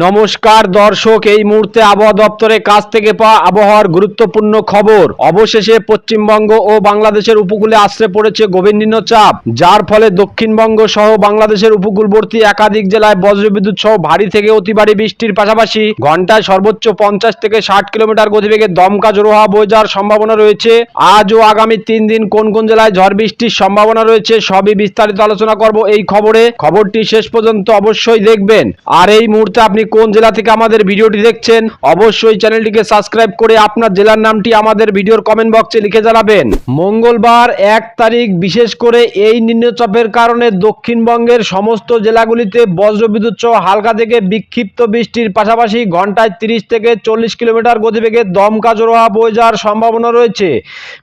নমস্কার দর্শক, এই মুহূর্তে আবহাওয়া দপ্তরের কাছ থেকে পাওয়া আবহাওয়ার গুরুত্বপূর্ণ খবর। অবশেষে পশ্চিমবঙ্গ ও বাংলাদেশের উপকূলে আশ্রে পড়েছে গভীর নিম্নচাপ, যার ফলে দক্ষিণবঙ্গ সহ বাংলাদেশের উপকূলবর্তী একাধিক জেলায় বজ্রবিদ্যুৎ সহ ভারী থেকে অতি ভারী বৃষ্টির পাশাপাশি ঘন্টায় সর্বোচ্চ পঞ্চাশ থেকে ষাট কিলোমিটার গতিবেগে দমকা জোরো হওয়া বয়ে যাওয়ার সম্ভাবনা রয়েছে। আজ ও আগামী তিন দিন কোন কোন জেলায় ঝড় বৃষ্টির সম্ভাবনা রয়েছে সবই বিস্তারিত আলোচনা করব এই খবরে। খবরটি শেষ পর্যন্ত অবশ্যই দেখবেন। আর এই মুহূর্তে আপনি কোন জেলা থেকে আমাদের ভিডিওটি দেখছেন, অবশ্যই চ্যানেলটিকে সাবস্ক্রাইব করে আপনার জেলার নামটি আমাদের ভিডিওর কমেন্ট বক্সে লিখে জানাবেন। মঙ্গলবার এক তারিখ, বিশেষ করে এই নিম্নচাপের কারণে দক্ষিণবঙ্গের সমস্ত জেলাগুলিতে বজ্রবিদ্যুৎ সহ হালকা থেকে বিক্ষিপ্ত বৃষ্টির পাশাপাশি ঘন্টায় তিরিশ থেকে চল্লিশ কিলোমিটার গতিবেগে দমকা জোড়া বয়ে যাওয়ার সম্ভাবনা রয়েছে।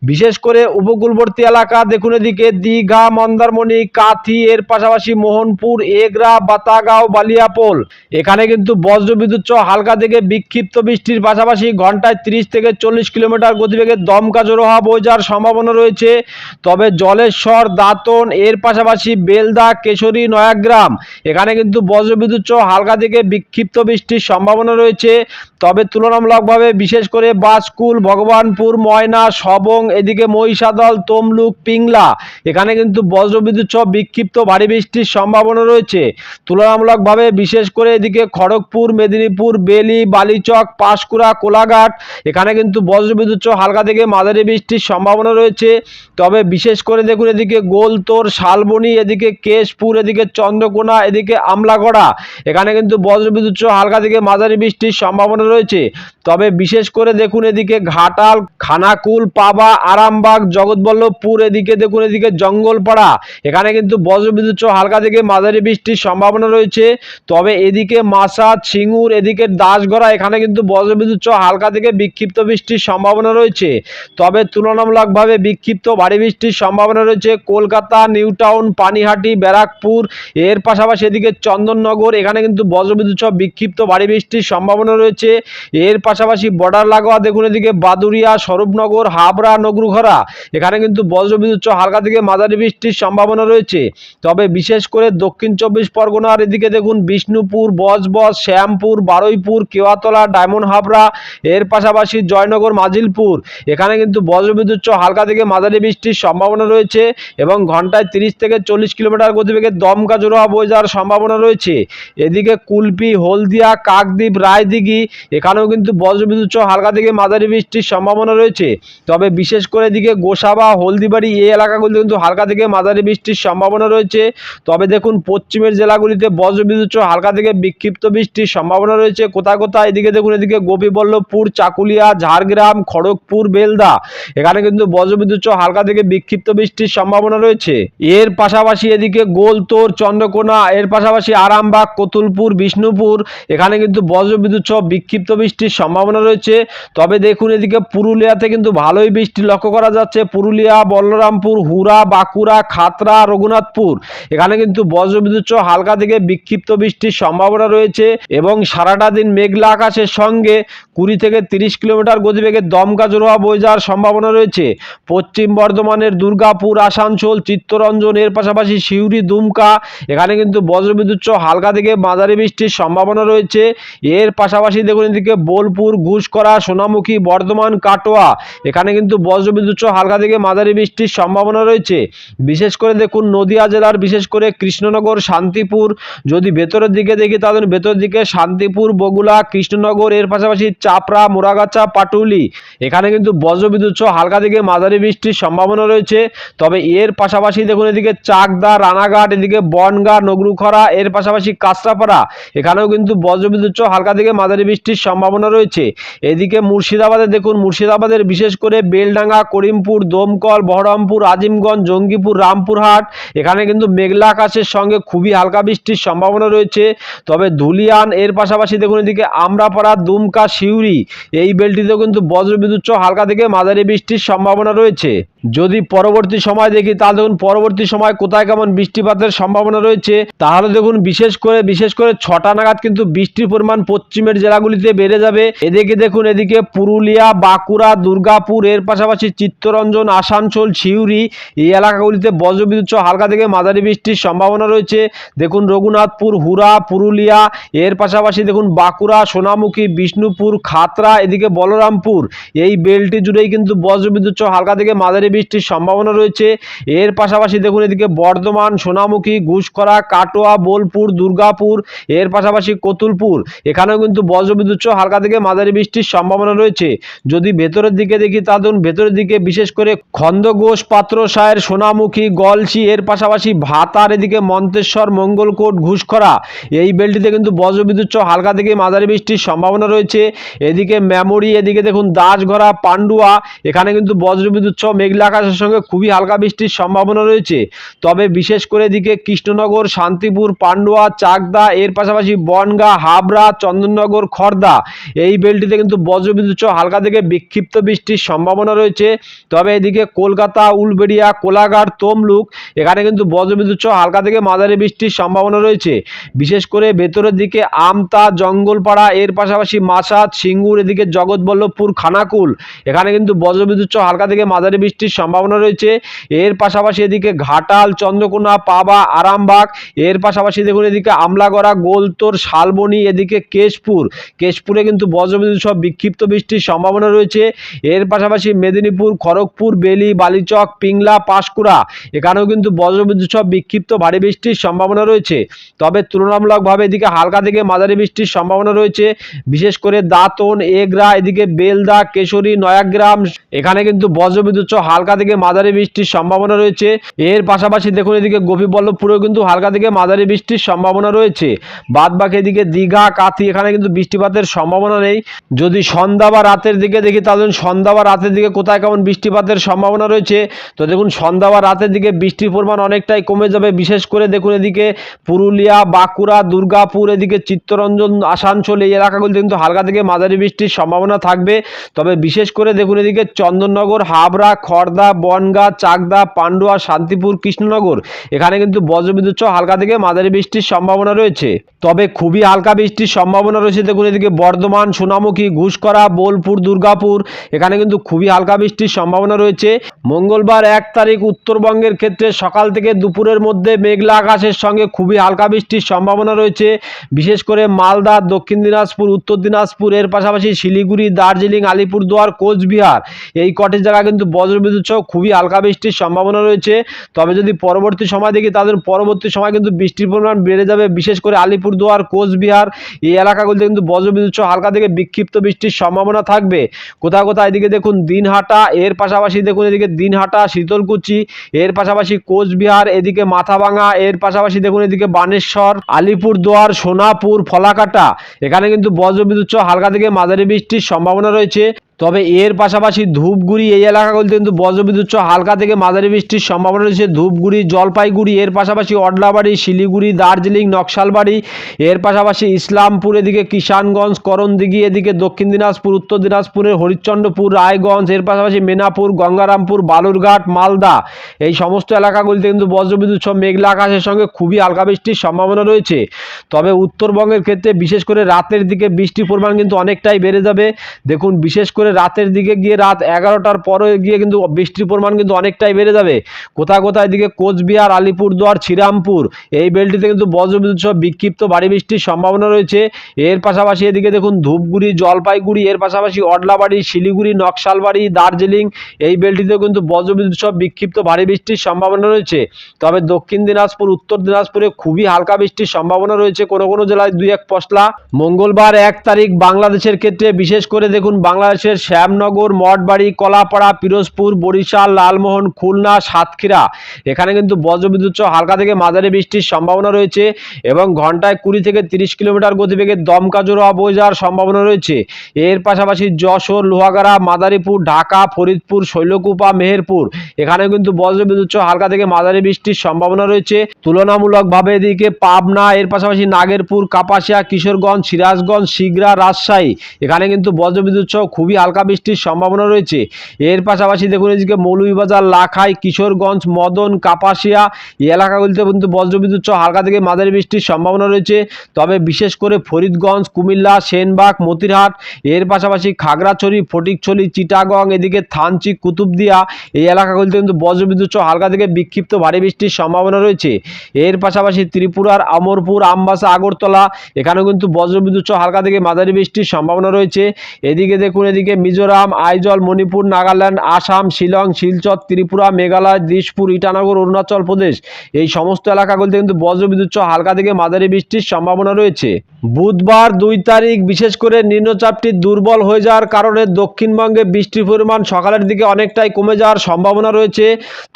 বিশেষ করে উপকূলবর্তী এলাকা, দেখুন এদিকে দীঘা, মন্দারমণি, কাথি, এর পাশাপাশি মোহনপুর, এগরা, বাতাগাঁও, বালিয়াপোল। এখানে কিন্তু বজ্রবিদ্যুৎ সহ হালকা থেকে বিক্ষিপ্ত বৃষ্টির পাশাপাশি ঘন্টায় তিরিশ থেকে চল্লিশ কিলোমিটার গতিবেগে দমকা জোড়ো হওয়া বয়ে সম্ভাবনা রয়েছে। তবে জলেশ্বর, দাঁতন, এর পাশাপাশি বেলদা, কেশরী, নয়াগ্রাম, এখানে কিন্তু বজ্রবিদ্যুৎ সহ হালকা থেকে বিক্ষিপ্ত বৃষ্টির সম্ভাবনা রয়েছে। তবে তুলনামূলকভাবে বিশেষ করে বাসকুল, ভগবানপুর, ময়না, সবং, এদিকে মহিষাদল, তমলুক, পিংলা, এখানে কিন্তু বজ্রবিদ্যুৎ সহ বিক্ষিপ্ত ভারী বৃষ্টির সম্ভাবনা রয়েছে। তুলনামূলকভাবে বিশেষ করে এদিকে খড়গপুর, মেদিনীপুর, বেলি, বালিচক, পাঁশকুড়া, কোলাঘাট, এখানে কিন্তু বজ্রবিদ্যুৎ হালকা থেকে মাঝারি বৃষ্টির সম্ভাবনা রয়েছে। তবে বিশেষ করে দেখুন এদিকে গোলতোর, শালবনি, এদিকে কেশপুর, এদিকে চন্দ্রকোনা, এদিকে আমলাগড়া, এখানে কিন্তু বজ্রবিদ্যুৎ হালকা থেকে মাঝারি বৃষ্টির সম্ভাবনা রয়েছে। তবে বিশেষ করে দেখুন এদিকে ঘাটাল, খানাকুল, পাবা, আরামবাগ, জগৎবল্লভপুর, এদিকে দেখুন এদিকে জঙ্গলপাড়া, এখানে কিন্তু বজ্রবিদ্যুৎ হালকা থেকে মাঝারি বৃষ্টির সম্ভাবনা রয়েছে। তবে এদিকে মাসাদ সিঙ্গুর, এদিকে দাসগড়া, এখানে কিন্তু বজ্রবিদ্যুৎ সহ হালকা থেকে বিক্ষিপ্ত বৃষ্টির সম্ভাবনা রয়েছে। তবে তুলনামূলকভাবে বিক্ষিপ্ত ভারী বৃষ্টির সম্ভাবনা রয়েছে কলকাতা নিউ টাউন পানিহাটি, ব্যারাকপুর। এর পাশাপাশি এদিকে চন্দননগর, এখানে কিন্তু বজ্রবিদ্যুৎ সহ বিক্ষিপ্ত ভারী বৃষ্টির সম্ভাবনা রয়েছে। এর পাশাপাশি বর্ডার লাগোয়া, দেখুন এদিকে বাদুরিয়া স্বরূপনগর, হাবড়া, নগরুঘরা, এখানে কিন্তু বজ্রবিদ্যুৎ সহ হালকা থেকে মাঝারি বৃষ্টির সম্ভাবনা রয়েছে। তবে বিশেষ করে দক্ষিণ চব্বিশ পরগনার এদিকে দেখুন বিষ্ণুপুর, বজবজ শ্যামপুর, বারুইপুর, কেওয়াতলা, ডায়মন্ড হাবড়া, এর পাশাপাশি জয়নগর, মাজিলপুর। এখানে কিন্তু বজ্রবিদ্যুৎ হালকা থেকে মাঝারি বৃষ্টির সম্ভাবনা রয়েছে এবং ঘন্টায় তিরিশ থেকে চল্লিশ কিলোমিটার গতিবেগে দমকা জোড়া বয়ে যাওয়ার সম্ভাবনা রয়েছে। এদিকে কুলপি, হলদিয়া, কাকদ্বীপ, রায়দিঘি, এখানেও কিন্তু বজ্রবিদ্যুৎ হালকা থেকে মাঝারি বৃষ্টির সম্ভাবনা রয়েছে। তবে বিশেষ করে এদিকে গোসাবা, হলদিবাড়ি, এই এলাকাগুলিতে কিন্তু হালকা থেকে মাঝারি বৃষ্টির সম্ভাবনা রয়েছে। তবে দেখুন, পশ্চিমের জেলাগুলিতে বজ্রবিদ্যুৎ হালকা থেকে বিক্ষিপ্ত বৃষ্টির সম্ভাবনা রয়েছে। কোথায় কোথায়? এদিকে দেখুন, এদিকে গোপীবল্লভপুর, চাকুলিয়া, ঝাড়গ্রাম, খড়গপুর, বেলদা। এখানে কিন্তু বজ্রবিদ্যুৎ হালকা থেকে বিক্ষিপ্ত বৃষ্টির সম্ভাবনা রয়েছে। এর পাশাপাশি এদিকে গোলতোর, চন্দ্রকোনা, এর পাশাপাশি আরামবাগ, কতুলপুর, বিষ্ণুপুর। এখানে কিন্তু বজ্রবিদ্যুৎ সহ বিক্ষিপ্ত বৃষ্টির সম্ভাবনা রয়েছে। তবে দেখুন, এদিকে পুরুলিয়াতে কিন্তু ভালোই বৃষ্টি লক্ষ্য করা যাচ্ছে। পুরুলিয়া, বলরামপুর হুরা বাঁকুড়া, খাতরা, রঘুনাথপুর। এখানে কিন্তু বজ্রবিদ্যুৎ হালকা থেকে বিক্ষিপ্ত বৃষ্টির সম্ভাবনা রয়েছে। এবং সারাটা দিন মেঘলা আকাশের সঙ্গে কুড়ি থেকে তিরিশ কিলোমিটার গতিবেগে দমকা জোড়া বয়ে যাওয়ার সম্ভাবনা রয়েছে। পশ্চিম বর্ধমানের দুর্গাপুর, আসানসোল, চিত্তরঞ্জন, এর পাশাপাশি সিউড়ি, দুমকা, এখানে কিন্তু বজ্রবিদ্যুৎ হালকা থেকে মাঝারি বৃষ্টির সম্ভাবনা রয়েছে। এর পাশাপাশি দেখুন এদিকে বোলপুর, ঘুষকরা, সোনামুখী, বর্ধমান, কাটোয়া, এখানে কিন্তু বজ্রবিদ্যুৎ হালকা থেকে মাঝারি বৃষ্টির সম্ভাবনা রয়েছে। বিশেষ করে দেখুন নদিয়া জেলার, বিশেষ করে কৃষ্ণনগর, শান্তিপুর, যদি ভেতরের দিকে দেখি তাহলে ভেতরের দিকে শান্তিপুর বগুলা কৃষ্ণনগর, এর পাশাপাশি চাপড়া মোরাগাছা পাটুলি। এখানে কিন্তু বজ্রবিদ্যুৎ সহ হালকা থেকে মাঝারি বৃষ্টির সম্ভাবনা রয়েছে। তবে এর পাশাপাশি দেখুন এদিকে চাকদা, রানাঘাট, এদিকে বনগা, নগরুখরা, এর পাশাপাশি কাঁচরাপাড়া। এখানেও কিন্তু বজ্রবিদ্যুৎ সহ হালকা থেকে মাঝারি বৃষ্টির সম্ভাবনা রয়েছে। এদিকে মুর্শিদাবাদে দেখুন, মুর্শিদাবাদের বিশেষ করে বেলডাঙ্গা, করিমপুর, দমকল, বহরমপুর, আজিমগঞ্জ, জঙ্গিপুর, রামপুরহাট, এখানে কিন্তু মেঘলা আকাশের সঙ্গে খুবই হালকা বৃষ্টির সম্ভাবনা রয়েছে। তবে ধুলিয়ান এর পাশাপাশি দেখুন এদিকে আমরাপাড়া, দুমকা, সিউড়ি। এই বেলটিতেও কিন্তু বজ্রবিদ্যুৎ হালকা থেকে মাঝারি বৃষ্টির সম্ভাবনা রয়েছে। যদি পরবর্তী সময় দেখি, তাহলে দেখুন পরবর্তী সময় কোথায় কেমন বৃষ্টিপাতের সম্ভাবনা রয়েছে। তাহলে দেখুন বিশেষ করে বিশেষ করে ছটা নাগাদ কিন্তু বৃষ্টির পরিমাণ পশ্চিমের জেলাগুলিতে বেড়ে যাবে। এদিকে দেখুন, এদিকে পুরুলিয়া, বাঁকুড়া, দুর্গাপুর, এর পাশাপাশি চিত্তরঞ্জন, আসানসোল, সিউড়ি এই এলাকাগুলিতে বজ্রবিদ্যুৎ হালকা থেকে মাঝারি বৃষ্টির সম্ভাবনা রয়েছে। দেখুন রঘুনাথপুর হুরা পুরুলিয়া, এর পাশাপাশি দেখুন বাঁকুড়া, সোনামুখী, বিষ্ণুপুর, খাতরা, এদিকে বলরামপুর। এই বেলটি জুড়েই কিন্তু বজ্রবিদ্যুৎ হালকা থেকে মাঝারি বৃষ্টির সম্ভাবনা রয়েছে। এর পাশাপাশি দেখুন এদিকে বর্ধমান, সোনামুখী ঘুষকরা কাটোয়া, বোলপুর, দুর্গাপুর, এর পাশাপাশি কতুলপুর। এখানেও কিন্তু বজ্রবিদ্যুৎ হালকা থেকে মাঝারি বৃষ্টির সম্ভাবনা রয়েছে। যদি ভেতরের দিকে দেখি তা ধরুন, ভেতরের দিকে বিশেষ করে খন্দঘোষ পাত্রসায়ের, সোনামুখী, গলসি, এর পাশাপাশি ভাতার এদিকে মন্তেশ্বর, মঙ্গলকোট, ঘুষখরা, এই বেলটিতে কিন্তু বজ্রবিদ্যুৎ হালকা থেকে মাঝারি বৃষ্টির সম্ভাবনা রয়েছে। এদিকে মেমোরি, এদিকে দেখুন দাসগড়া পান্ডুয়া, এখানে কিন্তু বজ্রবিদ্যুৎ সহ মেঘলা আকাশের সঙ্গে খুবই হালকা বৃষ্টির সম্ভাবনা রয়েছে। তবে বিশেষ করে এদিকে কৃষ্ণনগর, শান্তিপুর, পান্ডুয়া, চাকদা, এর পাশাপাশি বনগা, হাবড়া, চন্দননগর, খর্দা এই বেলটিতে কিন্তু বজ্রবিদ্যুৎ হালকা থেকে বিক্ষিপ্ত বৃষ্টির সম্ভাবনা রয়েছে। তবে এদিকে কলকাতা, উলবেড়িয়া, কোলাঘাট, তমলুক এখানে কিন্তু বজ্রবিদ্যুৎ হালকা থেকে মাঝারি বৃষ্টির সম্ভাবনা রয়েছে। বিশেষ করে ভেতরের দিকে আমতা, জঙ্গলপাড়া, এর পাশাপাশি মাসাদ সিঙ্গুর, এদিকে জগৎবল্লভপুর, খানাকুল এখানে কিন্তু বজ্রবিদ্যুৎ হালকা থেকে মাঝারি বৃষ্টির সম্ভাবনা রয়েছে। এর পাশাপাশি এদিকে ঘাটাল, চন্দ্রকোনা, পাবা, আরামবাগ, এর পাশাপাশি দেখুন এদিকে আমলাগড়া, গোলতোর, শালবনি, এদিকে কেশপুর। কেশপুরে কিন্তু বজ্রবিদ্যুৎ সহ বিক্ষিপ্ত বৃষ্টির সম্ভাবনা রয়েছে। এর পাশাপাশি মেদিনীপুর, খড়গপুর, বেলি, বালিচক, পিংলা, পাঁশকুড়া, এখানেও কিন্তু বজ্রবিদ্যুৎ সব বিক্ষিপ্ত ভারী বৃষ্টির সম্ভাবনা রয়েছে। তবে তুলনামূলকভাবে এদিকে হালকা থেকে মাঝারি বৃষ্টির সম্ভাবনা রয়েছে। বিশেষ করে দাঁতন, এগরা, এদিকে বেলদা, কেশরী, নয়াগ্রাম, এখানে কিন্তু বজ্রবিদ্যুৎ সহ হালকা থেকে মাঝারি বৃষ্টির সম্ভাবনা রয়েছে। এর পাশাপাশি দেখুন এদিকে গোপীবল্লভপুরেও কিন্তু হালকা থেকে মাঝারি বৃষ্টির সম্ভাবনা রয়েছে। বাদ বাকি এদিকে দীঘা, কাথি, এখানে কিন্তু বৃষ্টিপাতের সম্ভাবনা নেই। যদি সন্ধ্যা বা রাতের দিকে দেখি, তাহলে সন্ধ্যা বা রাতের দিকে কোথায় কেমন বৃষ্টিপাতের সম্ভাবনা রয়েছে। তো দেখুন সন্ধ্যা বা রাতের দিকে বৃষ্টির পরিমাণ অনেকটাই কমে যাবে। বিশেষ করে দেখুন এদিকে পুরুলিয়া, বাঁকুড়া, দুর্গাপুর, এদিকে চিত্তরঞ্জন, আসানসোল এই এলাকাগুলিতে কিন্তু হালকা থেকে মাঝারি বৃষ্টির সম্ভাবনা থাকবে। তবে বিশেষ করে দেখুন এদিকে চন্দননগর, হাবড়া খড়দা বনগা, চাকদা, পান্ডুয়া, শান্তিপুর, কৃষ্ণনগর। এখানে কিন্তু বজ্রবিদ্যুৎ সহ হালকা থেকে মাঝারি বৃষ্টির সম্ভাবনা রয়েছে। তবে খুবই হালকা বৃষ্টির সম্ভাবনা রয়েছে। দেখুন এদিকে বর্ধমান, সোনামুখী, ঘুষকরা, বোলপুর, দুর্গাপুর, এখানে কিন্তু খুবই হালকা বৃষ্টির সম্ভাবনা রয়েছে। মঙ্গলবার এক তারিখ উত্তরবঙ্গের ক্ষেত্রে সকাল থেকে দুপুরের মধ্যে মেঘলা আকাশের সঙ্গে খুবই হালকা বৃষ্টির সম্ভাবনা রয়েছে। বিশেষ করে মালদা, দক্ষিণ দিনাজপুর, উত্তর দিনাজপুর, এর পাশাপাশি শিলিগুড়ি, দার্জিলিং, আলিপুরদুয়ার, কোচবিহার। এই কটি জায়গা কিন্তু বজ্রবিদ্যুৎ সহ খুবই হালকা বৃষ্টির সম্ভাবনা রয়েছে। তবে যদি পরবর্তী সময় দেখি, তাদের পরবর্তী সময় কিন্তু বৃষ্টির পরিমাণ বেড়ে যাবে, বিশেষ করে আলিপুরদুয়ার, কোচবিহার, এই এলাকাগুলিতে কিন্তু বজ্রবিদ্যুৎ সহ হালকা থেকে বিক্ষিপ্ত বৃষ্টির সম্ভাবনা থাকবে। কোথাও কোথাও এদিকে দেখুন, দিনহাটা, এর পাশাপাশি দেখুন এদিকে দিনহাটা, শীতলকুচি, এর পাশাপাশি কোচবিহার, এদিকে মাথাভাঙা, এর পাশাপাশি দেখুন এদিকে বানেশ্বর, আলিপুরদুয়ার, সোনাপুর, ফলাকাটা। এখানে কিন্তু বজ্রবিদ্যুৎ সহ হালকা থেকে মাঝারি বৃষ্টির সম্ভাবনা রয়েছে। তবে এর পাশাপাশি ধূপগুড়ি এই এলাকাগুলিতে কিন্তু বজ্রবিদ্যুৎ সহ হালকা থেকে মাঝারি বৃষ্টির সম্ভাবনা রয়েছে। ধূপগুড়ি, জলপাইগুড়ি, এর পাশাপাশি অডলাবাড়ি, শিলিগুড়ি, দার্জিলিং, নকশালবাড়ি, এর পাশাপাশি ইসলামপুর, এদিকে কিষানগঞ্জ, করণদিঘি, এদিকে দক্ষিণ দিনাজপুর, উত্তর দিনাজপুরের হরিশ্চন্দ্রপুর, রায়গঞ্জ, এর পাশাপাশি মেনাপুর, গঙ্গারামপুর, বালুরঘাট, মালদা। এই সমস্ত এলাকাগুলিতে কিন্তু বজ্রবিদ্যুৎ সহ মেঘলা আকাশের সঙ্গে খুবই হালকা বৃষ্টির সম্ভাবনা রয়েছে। তবে উত্তরবঙ্গের ক্ষেত্রে বিশেষ করে রাতের দিকে বৃষ্টির পরিমাণ কিন্তু অনেকটাই বেড়ে যাবে। দেখুন, বিশেষ করে রাতের দিকে গিয়ে রাত এগারোটার পরে গিয়ে কিন্তু বৃষ্টির পরিমাণ কিন্তু অনেকটাই বেড়ে যাবে। কোথায় কোথায় এদিকে কোচবিহার, আলিপুরদুয়ার, শ্রীরামপুর, এই বেলটিতে কিন্তু বজ্রবিদ্যুৎ সহ বিক্ষিপ্ত ভারী বৃষ্টির সম্ভাবনা রয়েছে। এর পাশাপাশি এদিকে দেখুন ধূপগুড়ি, জলপাইগুড়ি, এর পাশাপাশি অডলাবাড়ি, শিলিগুড়ি, নকশালবাড়ি, দার্জিলিং, এই বেলটিতেও কিন্তু বজ্রবিদ্যুৎ সহ বিক্ষিপ্ত ভারী বৃষ্টির সম্ভাবনা রয়েছে। তবে দক্ষিণ দিনাজপুর, উত্তর দিনাজপুরে খুবই হালকা বৃষ্টির সম্ভাবনা রয়েছে কোনো কোনো জেলায় দুই এক পশলা। মঙ্গলবার এক তারিখ বাংলাদেশের ক্ষেত্রে বিশেষ করে দেখুন বাংলাদেশের শ্যামনগর, মঠবাড়ি, কলাপাড়া, পিরোজপুর, বরিশাল, লালমোহন, খুলনা, সাতক্ষীরা। এখানে কিন্তু বজ্রবিদ্যুৎ সহ হালকা থেকে মাঝারি বৃষ্টির সম্ভাবনা রয়েছে এবং ঘন্টায় কুড়ি থেকে তিরিশ কিলোমিটার গতিবেগে দমকা জোড়া বয়ে যাওয়ার সম্ভাবনা রয়েছে। এর পাশাপাশি যশোর, লোহাগাড়া, মাদারীপুর, ঢাকা, ফরিদপুর, শৈলকুপা, মেহেরপুর এখানে কিন্তু বজ্রবিদ্যুৎ সহ হালকা থেকে মাঝারি বৃষ্টির সম্ভাবনা রয়েছে। তুলনামূলকভাবে এদিকে পাবনা, এর পাশাপাশি নাগেরপুর, কাপাসিয়া, কিশোরগঞ্জ, সিরাজগঞ্জ, শিগরা, রাজশাহী, এখানে কিন্তু বজ্রবিদ্যুৎ সহ খুবই হালকা বৃষ্টির সম্ভাবনা রয়েছে। এর পাশাপাশি দেখুন এদিকে মৌলভীবাজার, লাখাই, কিশোরগঞ্জ, মদন, কাপাসিয়া এই এলাকাগুলিতে কিন্তু বজ্রবিদ্যুৎ সহ হালকা থেকে মাঝারি বৃষ্টির সম্ভাবনা রয়েছে। তবে বিশেষ করে ফরিদগঞ্জ, কুমিল্লা, সেনবাগ, মতিরহাট, এর পাশাপাশি খাগড়াছড়ি, ফটিকছড়ি, চিটাগং, এদিকে থানচি, কুতুবদিয়া এই এলাকাগুলিতে কিন্তু বজ্রবিদ্যুৎ সহ হালকা থেকে বিক্ষিপ্ত ভারী বৃষ্টির সম্ভাবনা রয়েছে। এর পাশাপাশি ত্রিপুরার আমরপুর, আমবাসা, আগরতলা এখানেও কিন্তু বজ্রবিদ্যুৎ সহ হালকা থেকে মাঝারি বৃষ্টির সম্ভাবনা রয়েছে। এদিকে দেখুন এদিকে মিজোরাম, আইজল, মণিপুর, নাগাল্যান্ড, আসাম, শিলং, শিলচর, ত্রিপুরা, মেঘালয় দিশপুর ইটানগর, অরুণাচল প্রদেশ। এই সমস্ত এলাকাগুলিতে কিন্তু বজ্রবিদ্যুৎ সহ হালকা থেকে মাঝারি বৃষ্টির সম্ভাবনা রয়েছে। বুধবার দুই তারিখ, বিশেষ করে নিম্নচাপটি দুর্বল হয়ে যাওয়ার কারণে দক্ষিণবঙ্গে বৃষ্টির পরিমাণ সকালের দিকে অনেকটাই কমে যাওয়ার সম্ভাবনা রয়েছে।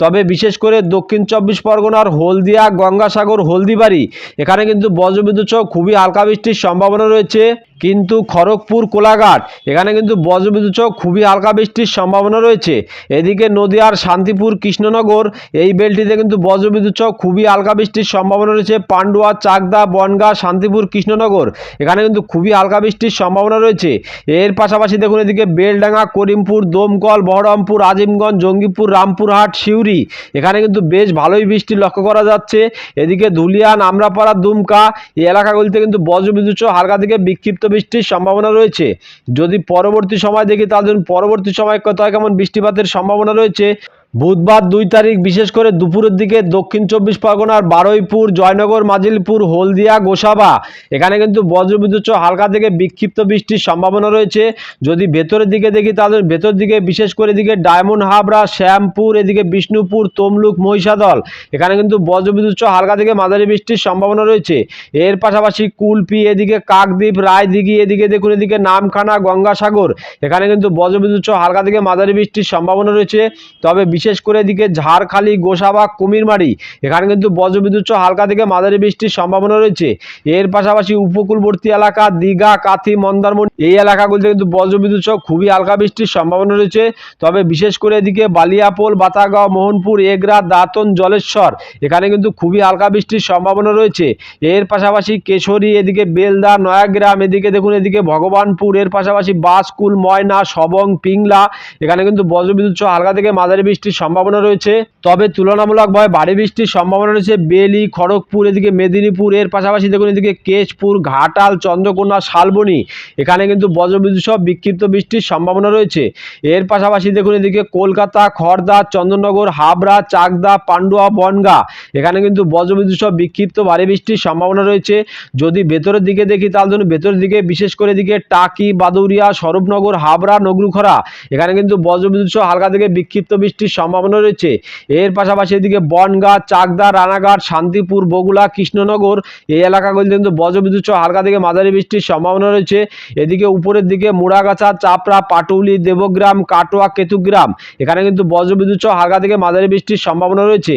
তবে বিশেষ করে দক্ষিণ চব্বিশ পরগনার হলদিয়া, গঙ্গাসাগর, হলদিবাড়ি, এখানে কিন্তু বজ্রবিদ্যুৎ সহ খুবই হালকা বৃষ্টির সম্ভাবনা রয়েছে। কিন্তু খড়গপুর, কোলাঘাট, এখানে কিন্তু বজ্রবিদ্যুৎ সহ খুবই হালকা বৃষ্টির সম্ভাবনা রয়েছে। এদিকে নদিয়ার শান্তিপুর, কৃষ্ণনগর, এই বেলটিতে কিন্তু বজ্রবিদ্যুৎ সহ খুবই হালকা বৃষ্টির সম্ভাবনা রয়েছে। পান্ডুয়া, চাকদা, বনগা, শান্তিপুর, কৃষ্ণনগর, এখানে কিন্তু খুবই হালকা বৃষ্টির সম্ভাবনা রয়েছে। এর পাশাপাশি দেখুন এদিকে বেলডাঙ্গা, করিমপুর, দমকল, বহরমপুর, আজিমগঞ্জ, জঙ্গিপুর, রামপুরহাট, সিউড়ি, এখানে কিন্তু বেশ ভালোই বৃষ্টি লক্ষ্য করা যাচ্ছে। এদিকে ধুলিয়ান আমরাপাড়া দুমকা, এই এলাকাগুলিতে কিন্তু বজ্রবিদ্যুৎ সহ হালকা থেকে বিক্ষিপ্ত বৃষ্টির সম্ভাবনা রয়েছে। যদি পরবর্তী সময় দেখি তাহলে দেখুন পরবর্তী সময় কোথায় কেমন বৃষ্টিপাতের সম্ভাবনা রয়েছে। বুধবার দুই তারিখ বিশেষ করে দুপুরের দিকে দক্ষিণ চব্বিশ পরগনার বারুইপুর, জয়নগর, মাজিলপুর, হলদিয়া, গোসাবা। এখানে কিন্তু বজ্রবিদ্যুৎ হালকা থেকে বিক্ষিপ্ত বৃষ্টির সম্ভাবনা রয়েছে। যদি ভেতরের দিকে দেখি তাহলে ভেতর দিকে, বিশেষ করে এদিকে ডায়মন্ড হাবড়া, শ্যামপুর, এদিকে বিষ্ণুপুর, তমলুক, মহিষাদল। এখানে কিন্তু বজ্রবিদ্যুৎ হালকা থেকে মাঝারি বৃষ্টির সম্ভাবনা রয়েছে। এর পাশাপাশি কুলপি, এদিকে কাকদ্বীপ, রায়দিঘি, এদিকে দেখুন এদিকে নামখানা, গঙ্গাসাগর। এখানে কিন্তু বজ্রবিদ্যুৎ হালকা থেকে মাঝারি বৃষ্টির সম্ভাবনা রয়েছে। তবে বিশেষ করে এদিকে ঝাড়খালি, গোসাবা, কুমিরমারি। এখানে কিন্তু বজ্রবিদ্যুৎ হালকা থেকে মাঝারি বৃষ্টির সম্ভাবনা রয়েছে। এর পাশাপাশি উপকূলবর্তী এলাকা দীঘা, কাথি, মন্দারমণি এই এলাকাগুলিতে কিন্তু বজ্রবিদ্যুৎ সহ খুবই হালকা বৃষ্টির সম্ভাবনা রয়েছে। তবে বিশেষ করে এদিকে বালিয়াপোল, বাতাগাঁও, মোহনপুর, এগরা, দাঁতন, জলেশ্বর এখানে কিন্তু খুবই হালকা বৃষ্টির সম্ভাবনা রয়েছে। এর পাশাপাশি কেশরী, এদিকে বেলদা, নয়াগ্রাম, এদিকে দেখুন এদিকে ভগবানপুর, এর পাশাপাশি বাসকুল ময়না, সবং, পিংলা এখানে কিন্তু বজ্রবিদ্যুৎ সহ হালকা থেকে মাঝারি বৃষ্টির সম্ভাবনা রয়েছে, তবে তুলনামূলকভাবে ভারী বৃষ্টির সম্ভাবনা রয়েছে বেলি, খড়গপুর, এদিকে মেদিনীপুর, এর পাশাপাশি দেখুন এদিকে কেশপুর, ঘাটাল, চন্দ্রকোনা, শালবনী, এখানে কিন্তু বজ্রবিদ্যুৎ সহ বিক্ষিপ্ত বৃষ্টির সম্ভাবনা রয়েছে। এর পাশাপাশি দেখুন এদিকে কলকাতা খড়দা চন্দননগর, হাবড়া, চাকদা, পান্ডুয়া, বনগা, এখানে কিন্তু বজ্রবিদ্যুৎ সহ বিক্ষিপ্ত ভারী বৃষ্টির সম্ভাবনা রয়েছে। যদি ভেতরের দিকে দেখি তাহলে ধরুন ভেতরের দিকে বিশেষ করে এদিকে টাকি বাদুরিয়া স্বরূপনগর, হাবড়া, নগরুখরা, এখানে কিন্তু বজ্রবিদ্যুৎ সহ হালকা থেকে বিক্ষিপ্ত বৃষ্টির সম্ভাবনা রয়েছে। এর পাশাপাশি এদিকে বনগা, চাকদা, রানাঘাট, শান্তিপুর বগুলা কৃষ্ণনগর এই এলাকাগুলিতে কিন্তু বজ্রবিদ্যুৎ হালকা থেকে মাঝারি বৃষ্টির সম্ভাবনা রয়েছে। এদিকে উপরের দিকে মুড়াগাছা, চাপড়া, পাটুলি, দেবগ্রাম, কাটোয়া, কেতুগ্রাম এখানে কিন্তু বজ্রবিদ্যুৎ হালকা থেকে মাঝারি বৃষ্টির সম্ভাবনা রয়েছে।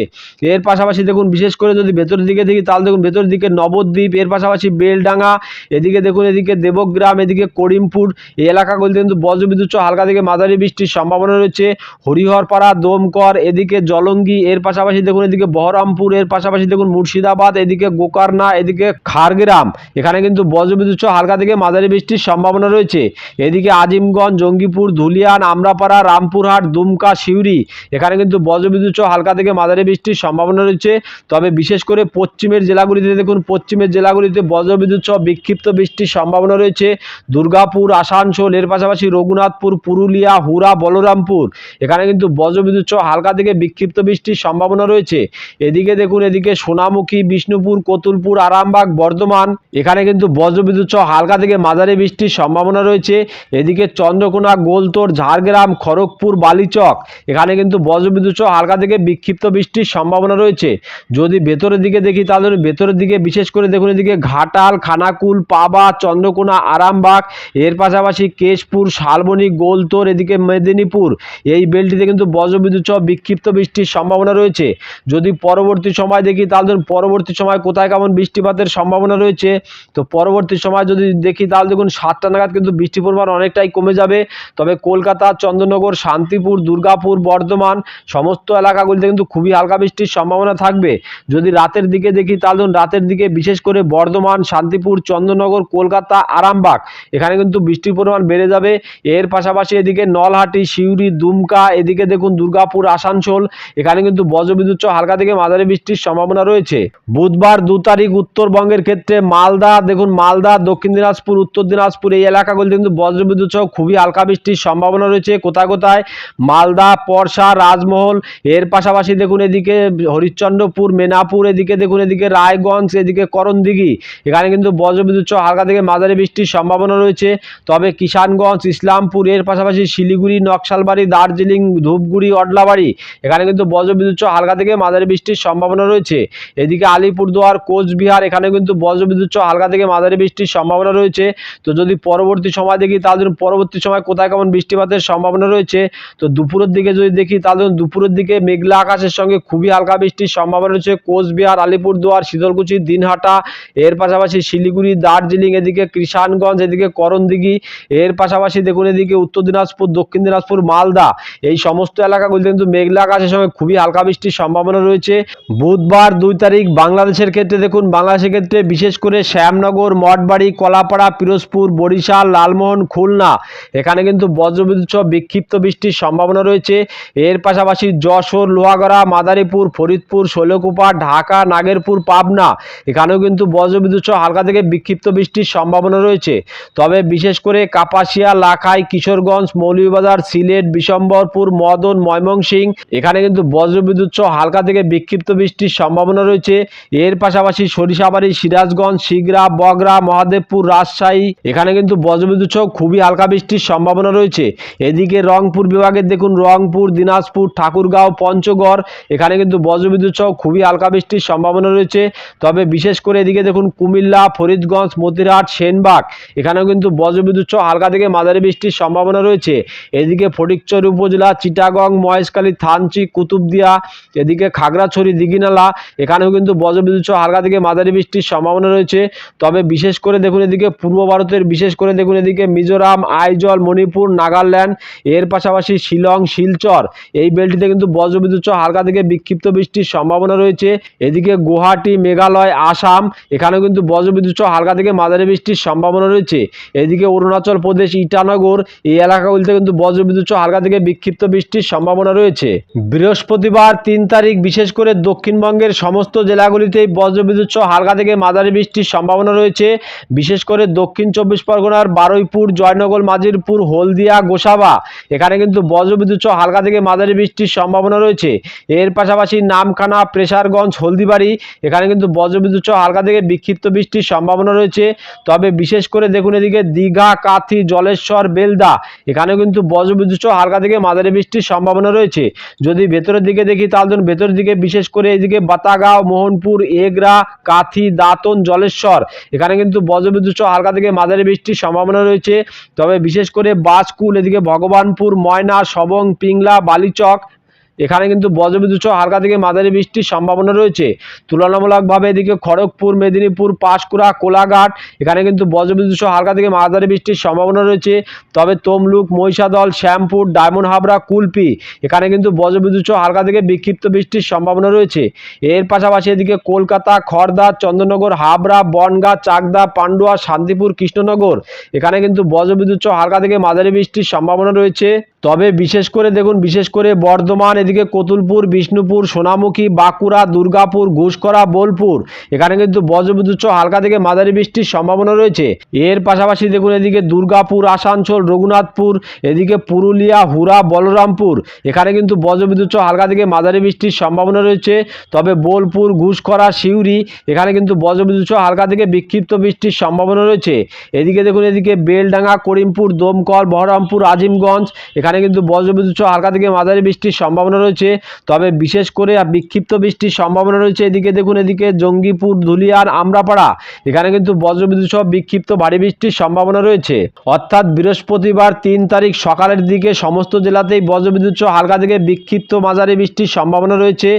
এর পাশাপাশি দেখুন, বিশেষ করে যদি ভেতরের দিকে দেখি তাহলে দেখুন ভেতরের দিকে নবদ্বীপ, এর পাশাপাশি বেলডাঙ্গা, এদিকে দেখুন এদিকে দেবগ্রাম, এদিকে করিমপুর এই এলাকাগুলিতে কিন্তু বজ্রবিদ্যুৎ হালকা থেকে মাঝারি বৃষ্টির সম্ভাবনা রয়েছে। হরিহরপাড়া দমকর এদিকে জলঙ্গি, এর পাশাপাশি দেখুন এদিকে বহরমপুর, এর পাশাপাশি দেখুন মুর্শিদাবাদ, এদিকে গোকারনা, এদিকে খারগ্রাম। এখানে কিন্তু বজ্রবিদ্যুৎ হালকা থেকে মাঝারি বৃষ্টির সম্ভাবনা রয়েছে। এদিকে আজিমগঞ্জ, জঙ্গিপুর, ধুলিয়ান, আমরাপাড়া, রামপুরহাট, দুমকা, সিউড়ি। এখানে কিন্তু বজ্রবিদ্যুৎ হালকা থেকে মাঝারি বৃষ্টির সম্ভাবনা রয়েছে। তবে বিশেষ করে পশ্চিমের জেলাগুলিতে দেখুন, পশ্চিমের জেলাগুলিতে বজ্রবিদ্যুৎ সহ বিক্ষিপ্ত বৃষ্টির সম্ভাবনা রয়েছে। দুর্গাপুর, আসানসোল, এর পাশাপাশি রঘুনাথপুর, পুরুলিয়া হুরা বলরামপুর। এখানে কিন্তু বজ্রবিদ্যুৎ সহ হালকা থেকে বিক্ষিপ্ত বৃষ্টির সম্ভাবনা রয়েছে। এদিকে দেখুন, এদিকে সোনামুখী, বিষ্ণুপুর, কতুলপুর, আরামবাগ, বর্ধমান, এখানে কিন্তু বজ্রবিদ্যুৎ সহ হালকা থেকে মাঝারি বৃষ্টির সম্ভাবনা রয়েছে। এদিকে চন্দ্রকোনা, গোলতোর, ঝাড়গ্রাম, খড়গপুর, বালিচক, এখানে কিন্তু বজ্রবিদ্যুৎ সহ হালকা থেকে বিক্ষিপ্ত বৃষ্টির সম্ভাবনা রয়েছে। যদি ভেতরের দিকে দেখি, তাহলে ভেতরের দিকে, বিশেষ করে দেখুন এদিকে ঘাটাল, খানাকুল, পাবা, চন্দ্রকোনা, আরামবাগ, এর পাশাপাশি কেশপুর, শালবনী, গোলতোর, এদিকে মেদিনীপুর, এই বেলটিতে কিন্তু বজ্রবিদ্যুৎ বজ্রবিদ্যুৎ সহ বিক্ষিপ্ত বৃষ্টির সম্ভাবনা রয়েছে। যদি পরবর্তী সময় দেখি, তাহলে পরবর্তী সময় কোথায় কেমন বৃষ্টিপাতের সম্ভাবনা রয়েছে? তো পরবর্তী সময় যদি দেখি, তাহলে দেখুন সাতটা নাগাদ কিন্তু বৃষ্টির পরিমাণ অনেকটাই কমে যাবে। তবে কলকাতা, চন্দ্রনগর, শান্তিপুর, দুর্গাপুর, বর্ধমান সমস্ত এলাকাগুলিতে কিন্তু খুবই হালকা বৃষ্টির সম্ভাবনা থাকবে। যদি রাতের দিকে দেখি, তাহলে রাতের দিকে বিশেষ করে বর্ধমান, শান্তিপুর, চন্দ্রনগর, কলকাতা, আরামবাগ, এখানে কিন্তু বৃষ্টির পরিমাণ বেড়ে যাবে। এর পাশাপাশি এদিকে নলহাটি, সিউড়ি, দুমকা, এদিকে দেখুন দুর্গাপুর, আসানসোল। এখানে কিন্তু বজ্রবিদ্যুৎ হালকা থেকে মাঝারি বৃষ্টির সম্ভাবনা রয়েছে। বুধবার দু তারিখ উত্তরবঙ্গের ক্ষেত্রে মালদা, দেখুন মালদা, দক্ষিণ দিনাজপুর, উত্তর দিনাজপুর এই এলাকাগুলিতে কিন্তু বজ্রবিদ্যুৎ সহ খুবই হালকা বৃষ্টির সম্ভাবনা রয়েছে। কোথায় কোথায়? মালদা, পরশা, রাজমহল, এর পাশাপাশি দেখুন এদিকে হরিশ্চন্দ্রপুর, মেনাপুর, এদিকে দেখুন এদিকে রায়গঞ্জ, এদিকে করণদিঘি। এখানে কিন্তু বজ্রবিদ্যুৎ সহ হালকা থেকে মাঝারি বৃষ্টির সম্ভাবনা রয়েছে। তবে কিষানগঞ্জ, ইসলামপুর, এর পাশাপাশি শিলিগুড়ি, নকশালবাড়ি, দার্জিলিং, ধূপগুড়ি অডলাবাড়ি এখানে কিন্তু বজ্রবিদ্যুৎ হালকা থেকে মাঝারি বৃষ্টির সম্ভাবনা রয়েছে। এদিকে আলিপুরদুয়ার, কোচবিহার এখানে কিন্তু বজ্রবিদ্যুৎ হালকা থেকে মাঝারি বৃষ্টির সম্ভাবনা রয়েছে। তো যদি পরবর্তী সময় দেখি, তাহলে পরবর্তী সময় কোথায় কেমন বৃষ্টিপাতের সম্ভাবনা রয়েছে? তো দুপুরের দিকে যদি দেখি, তাহলে দুপুরের দিকে মেঘলা আকাশের সঙ্গে খুবই হালকা বৃষ্টির সম্ভাবনা রয়েছে। কোচবিহার, আলিপুরদুয়ার শীতলকুচি দিনহাটা, এর পাশাপাশি শিলিগুড়ি, দার্জিলিং, এদিকে কৃষাণগঞ্জ এদিকে করণদিঘি, এর পাশাপাশি দেখুন এদিকে উত্তর দিনাজপুর, দক্ষিণ দিনাজপুর, মালদা। এই সমস্ত এলাকাগুলিতে কিন্তু মেঘলা আকাশের সঙ্গে খুবই হালকা বৃষ্টির সম্ভাবনা রয়েছে। বুধবার দুই তারিখ বাংলাদেশের ক্ষেত্রে দেখুন, বাংলাদেশের ক্ষেত্রে বিশেষ করে শ্যামনগর, মঠবাড়ি, কলাপাড়া, পিরোজপুর, বরিশাল, লালমোহন, খুলনা, এখানে কিন্তু বজ্রবিদ্যুৎ সহ বিক্ষিপ্ত বৃষ্টির সম্ভাবনা রয়েছে। এর পাশাপাশি যশোর, লোহাগড়া, মাদারীপুর, ফরিদপুর, শৈলকুপা, ঢাকা, নাগেরপুর, পাবনা, এখানেও কিন্তু বজ্রবিদ্যুৎ সহ হালকা থেকে বিক্ষিপ্ত বৃষ্টির সম্ভাবনা রয়েছে। তবে বিশেষ করে কাপাসিয়া, লাখাই, কিশোরগঞ্জ, মৌলভীবাজার, সিলেট, বিশম্বরপুর, মদন ময়মনসিংহ এখানে কিন্তু বজ্রবিদ্যুৎ সহ হালকা থেকে বিক্ষিপ্ত বৃষ্টির সম্ভাবনা রয়েছে। এর পাশাপাশি সরিষাবাড়ি, সিরাজগঞ্জ শিগরা বগরা মহাদেবপুর, রাজশাহী, এখানে কিন্তু বজ্রবিদ্যুৎ সহ খুবই হালকা বৃষ্টির সম্ভাবনা রয়েছে। এদিকে রংপুর বিভাগের দেখুন, রংপুর, দিনাজপুর, ঠাকুরগাঁও, পঞ্চগড়, এখানে কিন্তু বজ্রবিদ্যুৎ সহ খুবই হালকা বৃষ্টির সম্ভাবনা রয়েছে। তবে বিশেষ করে এদিকে দেখুন, কুমিল্লা, ফরিদগঞ্জ, মতিরহাট, সেনবাগ, এখানেও কিন্তু বজ্রবিদ্যুৎ সহ হালকা থেকে মাঝারি বৃষ্টির সম্ভাবনা রয়েছে। এদিকে ফটিকচর উপজেলা, চিটাগং মহেশখালী থানচি, কুতুবদিয়া, এদিকে খাগড়াছড়ি, দিঘিনালা, এখানেও কিন্তু বজ্রবিদ্যুৎ হালকা থেকে মাঝারি বৃষ্টির সম্ভাবনা রয়েছে। তবে বিশেষ করে দেখুন এদিকে পূর্ব ভারতের, বিশেষ করে দেখুন এদিকে মিজোরাম, আইজল, মণিপুর, নাগাল্যান্ড, এর পাশাপাশি শিলং, শিলচর, এই বেলটিতে কিন্তু বজ্রবিদ্যুৎ হালকা থেকে বিক্ষিপ্ত বৃষ্টির সম্ভাবনা রয়েছে। এদিকে গুয়াহাটি, মেঘালয়, আসাম, এখানেও কিন্তু বজ্রবিদ্যুৎ হালকা থেকে মাঝারি বৃষ্টির সম্ভাবনা রয়েছে। এদিকে অরুণাচল প্রদেশ, ইটানগর, এই এলাকাগুলিতে কিন্তু বজ্রবিদ্যুৎ হালকা থেকে বিক্ষিপ্ত বৃষ্টির সম্ভাবনা রয়েছে। বৃহস্পতিবার তিন তারিখ বিশেষ করে দক্ষিণবঙ্গের সমস্ত জেলাগুলিতেই বজ্রবিদ্যুৎ সহ হালকা থেকে মাঝারি বৃষ্টির সম্ভাবনা রয়েছে। বিশেষ করে দক্ষিণ চব্বিশ পরগনার বারুইপুর, জয়নগর, মাজিরপুর, হলদিয়া, গোসাবা, এখানে কিন্তু বজ্রবিদ্যুৎ সহ হালকা থেকে মাঝারি বৃষ্টির সম্ভাবনা রয়েছে। এর পাশাপাশি নামখানা, প্রেসারগঞ্জ, হলদিবাড়ি, এখানে কিন্তু বজ্রবিদ্যুৎ সহ হালকা থেকে বিক্ষিপ্ত বৃষ্টির সম্ভাবনা রয়েছে। তবে বিশেষ করে দেখুন এদিকে দীঘা, কাথি, জলেশ্বর, বেলদা, এখানেও কিন্তু বজ্রবিদ্যুৎ সহ হালকা থেকে মাঝারি বৃষ্টির সম্ভাবনা রয়েছে। যদি ভেতরের দিকে দেখি, তাহলে ধরুন ভেতরের দিকে বিশেষ করে এদিকে বাতাগাঁও, মোহনপুর, এগরা, কাথি, দাঁতন, জলেশ্বর। এখানে কিন্তু বজ্রবিদ্যুৎ সহ হালকা থেকে মাঝারি বৃষ্টির সম্ভাবনা রয়েছে। তবে বিশেষ করে বাসকুল, এদিকে ভগবানপুর, ময়না সবং পিংলা, বালিচক এখানে কিন্তু বজ্রবিদ্যুৎ সহ হালকা থেকে মাঝারি বৃষ্টির সম্ভাবনা রয়েছে। তুলনামূলকভাবে এদিকে খড়গপুর, মেদিনীপুর, পাঁশকুড়া, কোলাঘাট, এখানে কিন্তু বজ্রবিদ্যুৎ সহ হালকা থেকে মাঝারি বৃষ্টির সম্ভাবনা রয়েছে। তবে তমলুক, মহিষাদল, শ্যামপুর, ডায়মন্ড হাবড়া, কুলপি, এখানে কিন্তু বজ্রবিদ্যুৎ সহ হালকা থেকে বিক্ষিপ্ত বৃষ্টির সম্ভাবনা রয়েছে। এর পাশাপাশি এদিকে কলকাতা খড়দা চন্দ্রনগর, হাবড়া, বনগাঁ, চাকদা, পান্ডুয়া, শান্তিপুর, কৃষ্ণনগর, এখানে কিন্তু বজ্রবিদ্যুৎ সহ হালকা থেকে মাঝারি বৃষ্টির সম্ভাবনা রয়েছে। তবে বিশেষ করে দেখুন, বিশেষ করে বর্ধমান এদিকে কতুলপুর, বিষ্ণুপুর, সোনামুখী, বাঁকুড়া, দুর্গাপুর ঘুষকরা বোলপুর। এখানে কিন্তু বজ্রবিদ্যুৎ হালকা থেকে মাঝারি বৃষ্টির সম্ভাবনা রয়েছে। এর পাশাপাশি দেখুন এদিকে দুর্গাপুর, আসানসোল, রঘুনাথপুর, এদিকে পুরুলিয়া হুরা বলরামপুর। এখানে কিন্তু বজ্রবিদ্যুৎ হালকা থেকে মাঝারি বৃষ্টির সম্ভাবনা রয়েছে। তবে বোলপুর ঘুষকরা সিউড়ি, এখানে কিন্তু বজ্রবিদ্যুৎ হালকা থেকে বিক্ষিপ্ত বৃষ্টির সম্ভাবনা রয়েছে। এদিকে দেখুন এদিকে বেলডাঙ্গা, করিমপুর, দমকল, বহরমপুর, আজিমগঞ্জ, এখানে কিন্তু বজ্রবিদ্যুৎ হালকা থেকে মাঝারি বৃষ্টির সম্ভাবনা সম্ভাবনা রয়েছে। তবে বিশেষ করে বিক্ষিপ্ত বৃষ্টির সম্ভাবনা রয়েছে। এদিকে দেখুন, এদিকে জঙ্গিপুর ধুলিয়ান আমরাপাড়া, এখানে কিন্তু বজ্রবিদ্যুৎ সহ বিক্ষিপ্ত ভারী বৃষ্টির সম্ভাবনা রয়েছে। অর্থাৎ বৃহস্পতিবার তিন তারিখ সকালের দিকে সমস্ত জেলাতেই বজ্রবিদ্যুৎ সহ হালকা থেকে বিক্ষিপ্ত মাঝারি বৃষ্টির সম্ভাবনা রয়েছে।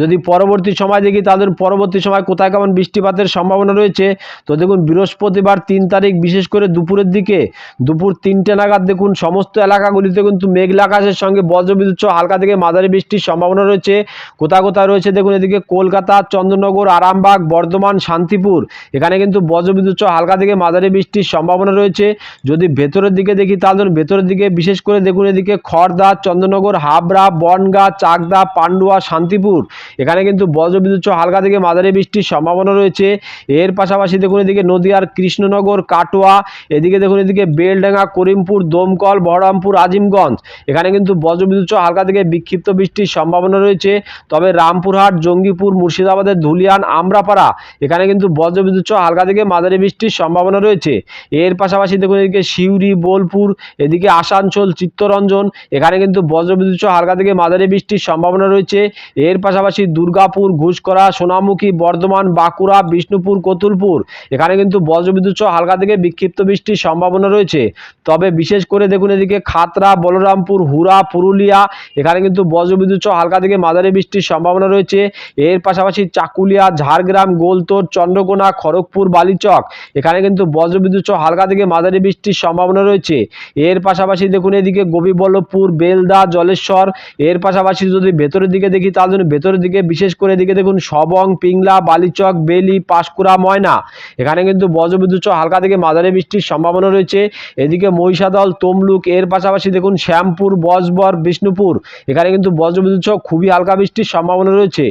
যদি পরবর্তী সময় দেখি তাদের পরবর্তী সময় কোথায় কেমন বৃষ্টিপাতের সম্ভাবনা রয়েছে। তো দেখুন, বৃহস্পতিবার তিন তারিখ বিশেষ করে দুপুরের দিকে, দুপুর তিনটে নাগাদ দেখুন, সমস্ত এলাকাগুলিতে কিন্তু মেঘলা আকাশের সঙ্গে বজ্রবিদ্যুৎ সহ হালকা থেকে মাঝারি বৃষ্টির সম্ভাবনা রয়েছে। কোথায় কোথায় রয়েছে দেখুন, এদিকে কলকাতা, চন্দ্রনগর, আরামবাগ, বর্ধমান, শান্তিপুর। এখানে কিন্তু বজ্রবিদ্যুৎ সহ হালকা থেকে মাঝারি বৃষ্টির সম্ভাবনা রয়েছে। যদি ভেতরের দিকে দেখি তাহলে ভেতরের দিকে বিশেষ করে দেখুন, এদিকে খড়দা চন্দ্রনগর, হাবড়া, বনগা, চাকদা, পান্ডুয়া, শান্তিপুর। এখানে কিন্তু বজ্রবিদ্যুৎ সহ হালকা থেকে মাঝারি বৃষ্টির সম্ভাবনা রয়েছে। এর পাশাপাশি দেখুন, এদিকে নদিয়ার কৃষ্ণনগর, কাটোয়া, এদিকে দেখুন, এদিকে বেলডাঙ্গা, করিমপুর, দমকল, বহরমপুর, আজিমগঞ্জ। এখানে কিন্তু বজ্রবিদ্যুৎ সহ হালকা থেকে বিক্ষিপ্ত বৃষ্টির সম্ভাবনা রয়েছে। তবে রামপুরহাট, জঙ্গিপুর, মুর্শিদাবাদের ধুলিয়ান, আমরাপাড়া, এখানে কিন্তু বজ্রবিদ্যুৎ সহ হালকা থেকে মাঝারি বৃষ্টির সম্ভাবনা রয়েছে। এর পাশাপাশি দেখুন এদিকে সিউড়ি, বোলপুর, এদিকে আসানসোল, চিত্তরঞ্জন, এখানে কিন্তু বজ্রবিদ্যুৎ সহ হালকা থেকে মাঝারি বৃষ্টির সম্ভাবনা রয়েছে। এর পাশাপাশি দুর্গাপুর, ঘুষকরা, সোনামুখী, বর্ধমান, বাঁকুড়া, বিষ্ণুপুর, কতুলপুর, এখানে কিন্তু বজ্রবিদ্যুৎ সহ হালকা থেকে বিক্ষিপ্ত বৃষ্টির সম্ভাবনা রয়েছে। তবে বিশেষ করে দেখুন এদিকে খাতরা, বলরামপুর হুরা পুরুলিয়া, এখানে কিন্তু বজ্রবিদ্যুৎ সহ হালকা থেকে মাঝারি বৃষ্টির সম্ভাবনা রয়েছে। এর পাশাপাশি চাকুলিয়া, ঝাড়গ্রাম, গোলতোর, চন্দ্রকোনা, খড়গপুর, বালিচক, এখানে কিন্তু বজ্রবিদ্যুৎ সহ হালকা থেকে মাঝারি বৃষ্টির সম্ভাবনা রয়েছে। এর পাশাপাশি দেখুন এদিকে গোপীবল্লভপুর, বেলদা, জলেশ্বর, এর পাশাপাশি যদি ভেতরের দিকে দেখি তাহলে জন্য ভেতরের দিকে বিশেষ করে এদিকে দেখুন সবং, পিংলা, বালিচক, বেলি, পাঁশকুড়া, ময়না, এখানে কিন্তু বজ্রবিদ্যুৎ সহ হালকা থেকে মাঝারি বৃষ্টির সম্ভাবনা রয়েছে। এদিকে মহিষাদল, তমলুক, এর পাশাপাশি দেখুন শ্যামপুর, বজবর, বিষ্ণুপুর, এখানে কিন্তু বজ্রবিদ্যুৎ সহ খুবই হালকা বৃষ্টির সম্ভাবনা রয়েছে।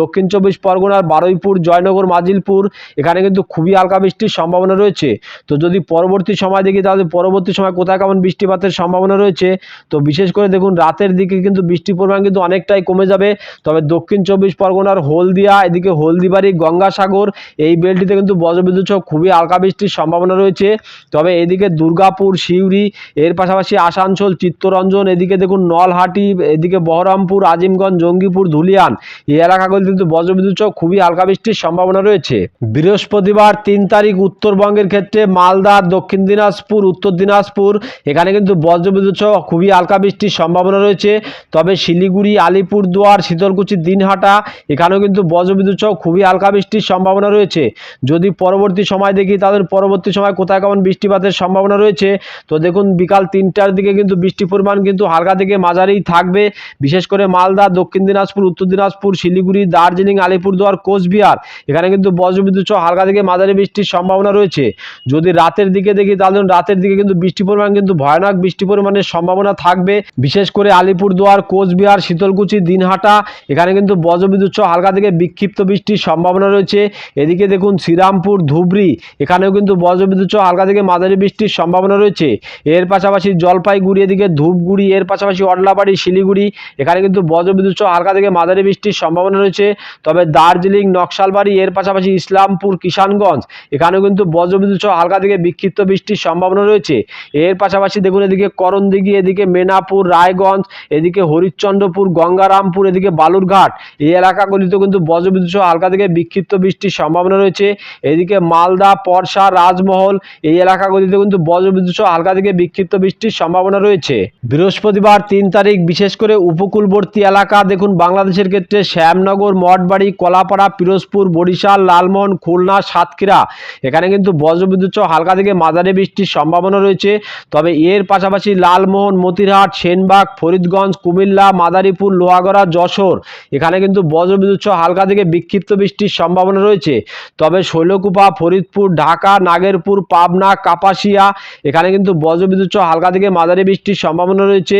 দক্ষিণ চব্বিশ পরগনার বারুইপুর, জয়নগর, মাজিলপুর, এখানে কিন্তু খুবই হালকা বৃষ্টির সম্ভাবনা রয়েছে। তো যদি পরবর্তী সময় দেখি, তাহলে পরবর্তী সময় কোথায় কেমন বৃষ্টিপাতের সম্ভাবনা রয়েছে? তো বিশেষ করে দেখুন, রাতের দিকে কিন্তু বৃষ্টির পরিমাণ কিন্তু অনেকটাই কমে যাবে। তবে দক্ষিণ চব্বিশ পরগনার হলদিয়া, এদিকে হলদিবাড়ি, গঙ্গাসাগর, এই বেলটিতে কিন্তু বজ্রবিদ্যুৎ সহ খুবই হালকা বৃষ্টির সম্ভাবনা রয়েছে। তবে এদিকে দুর্গাপুর, সিউড়ি, এর পাশাপাশি আসানসোল, চিত্তরঞ্জন, এদিকে দেখুন, নলহাটি, এদিকে বহরমপুর আজিমগঞ্জ, জঙ্গিপুর, ধুলিয়ান। এই এলাকাগুলি কিন্তু বজ্রবিদ্যুৎ সহ খুবই হালকা বৃষ্টির সম্ভাবনা রয়েছে। বৃহস্পতিবার তিন তারিখ উত্তরবঙ্গের ক্ষেত্রে মালদা, দক্ষিণ দিনাজপুর, উত্তর দিনাজপুর, এখানে কিন্তু বজ্রবিদ্যুৎ সহ খুবই হালকা বৃষ্টির সম্ভাবনা রয়েছে। তবে শিলিগুড়ি, আলিপুরদুয়ার, শীতলকুচি, দিনহাটা, এখানেও কিন্তু বজ্রবিদ্যুৎ সহ খুবই হালকা বৃষ্টির সম্ভাবনা রয়েছে। যদি পরবর্তী সময় দেখি, তাদের পরবর্তী সময় কোথায় কেমন বৃষ্টিপাতের সম্ভাবনা রয়েছে? তো দেখুন, বিকাল তিনটার দিকে কিন্তু বৃষ্টির পরিমাণ কিন্তু হালকা থেকে মাঝারি থাকবে। বিশেষ করে মালদা, দক্ষিণ দিনাজপুর, উত্তর দিনাজপুর, শিলিগুড়ি, দার্জিলিং, আলিপুরদুয়ার, কোচবিহার। এখানে কিন্তু বজ্রবিদ্যুৎ সহ হালকা থেকে মাঝারি বৃষ্টির সম্ভাবনা রয়েছে। যদি রাতের দিকে দেখি, তাহলে রাতের দিকে কিন্তু বৃষ্টির পরিমাণ কিন্তু ভয়ানক বৃষ্টি পরিমাণের সম্ভাবনা থাকবে। বিশেষ করে আলিপুরদুয়ার, কোচবিহার, শীতলকুচি, দিনহাটা, এখানে কিন্তু বজ্রবিদ্যুৎ সহ হালকা থেকে বিক্ষিপ্ত বৃষ্টির সম্ভাবনা রয়েছে। এদিকে দেখুন শ্রীরামপুর, ধুবড়ি, এখানেও কিন্তু বজ্রবিদ্যুৎ সহ হালকা থেকে মাঝারি বৃষ্টির সম্ভাবনা রয়েছে। এর পাশাপাশি জলপাইগুড়ি, এদিকে ধূপগুড়ি, এর পাশাপাশি অডলাবাড়ি শিলিগুড়ি এখানে কিন্তু বজ্রবিদ্যুৎ সহ হালকা থেকে মাঝারি বৃষ্টির সম্ভাবনা রয়েছে। তবে দার্জিলিং, নকশালবাড়ি, এর পাশাপাশি ইসলামপুর, কিষানগঞ্জ, এখানেও কিন্তু বজ্রবিদ্যুৎ সহ হালকা থেকে বিক্ষিপ্ত বৃষ্টির সম্ভাবনা রয়েছে। এর পাশাপাশি দেখুন এদিকে করণদিঘি, এদিকে মেনাপুর, রায়গঞ্জ, এদিকে হরিশ্চন্দ্রপুর, গঙ্গারামপুর, এদিকে বালুরঘাট, এই এলাকাগুলিতে কিন্তু বজ্রবিদ্যুৎ সহ হালকা থেকে বিক্ষিপ্ত বৃষ্টির সম্ভাবনা রয়েছে। এদিকে মালদা, পরশা, রাজমহল, এই এলাকাগুলিতে কিন্তু বজ্রবিদ্যুৎ সহ হালকা থেকে বিক্ষিপ্ত বৃষ্টির সম্ভাবনা রয়েছে। বৃহস্পতিবার তিন তারিখ, বিশেষ করে উপকূলবর্তী এলাকা। দেখুন, বাংলাদেশের ক্ষেত্রে শ্যামনগর, মঠবাড়ি, কলাপাড়া, পিরোজপুর, বরিশাল, লালমোহন, খুলনা, সাতক্ষীরা। এখানে কিন্তু বজ্রবিদ্যুৎ হালকা থেকে মাঝারি বৃষ্টির সম্ভাবনা রয়েছে। তবে এর পাশাপাশি লালমোহন, মতিরহাট, সেনবাগ, ফরিদগঞ্জ, কুমিল্লা, মাদারীপুর, লোহাগড়া, যশোর, এখানে কিন্তু বজ্রবিদ্যুৎ হালকা থেকে বিক্ষিপ্ত বৃষ্টির সম্ভাবনা রয়েছে। তবে শৈলকুপা, ফরিদপুর, ঢাকা, নাগেরপুর, পাবনা, কাপাসিয়া, এখানে কিন্তু বজ্রবিদ্যুৎ হালকা থেকে মাঝারি বৃষ্টির সম্ভাবনা রয়েছে।